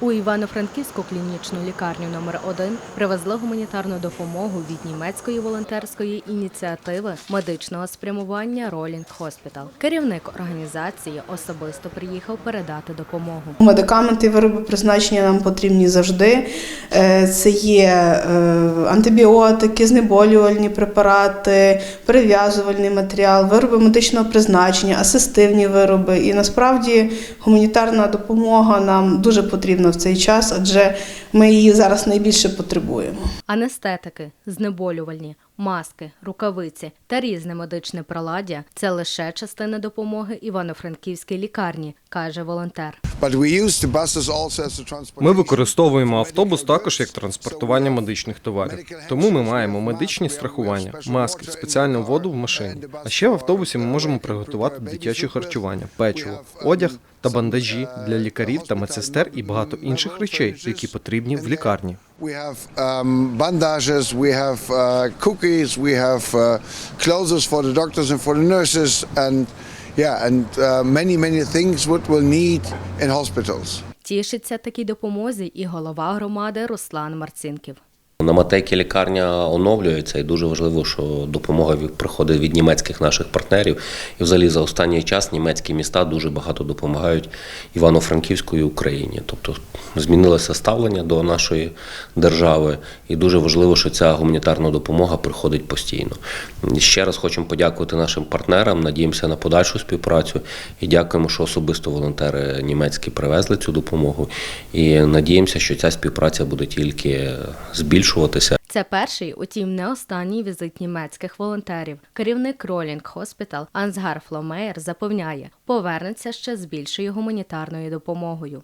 У Івано-Франківську клінічну лікарню номер 1 привезли гуманітарну допомогу від німецької волонтерської ініціативи медичного спрямування Ролінг Хоспітал. Керівник організації особисто приїхав передати допомогу. Медикаменти, вироби призначення нам потрібні завжди. Е, Це є е, антибіотики, знеболювальні препарати, перев'язувальний матеріал, вироби медичного призначення, асистивні вироби. І насправді гуманітарна допомога нам дуже потрібна в цей час, адже ми її зараз найбільше потребуємо. Анестетики, знеболювальні, маски, рукавиці та різне медичне приладдя – це лише частина допомоги Івано-Франківській лікарні, каже волонтер. Ми використовуємо автобус також як транспортування медичних товарів. Тому ми маємо медичні страхування, маски, спеціальну воду в машині. А ще в автобусі ми можемо приготувати дитяче харчування, печиво, одяг та бандажі для лікарів та медсестер і багато інших речей, які потрібні в лікарні. We have um, uh, cookies, we have uh, clothes for the doctors and for the nurses, and yeah, and uh, many many things what we'll need in hospitals. Тішиться такій допомозі і голова громади Руслан Марцинків. На Матейки лікарня оновлюється, і дуже важливо, що допомога приходить від німецьких наших партнерів. І взагалі за останній час німецькі міста дуже багато допомагають Івано-Франківської Україні. Тобто змінилося ставлення до нашої держави, і дуже важливо, що ця гуманітарна допомога приходить постійно. І Ще раз хочемо подякувати нашим партнерам. Надіємося на подальшу співпрацю і дякуємо, що особисто волонтери німецькі привезли цю допомогу. І надіємося, що ця співпраця буде тільки збільшуватися. Це перший, утім, не останній візит німецьких волонтерів. Керівник Ролінг Хоспітал Ансгар Фломеєр запевняє, повернеться ще з більшою гуманітарною допомогою.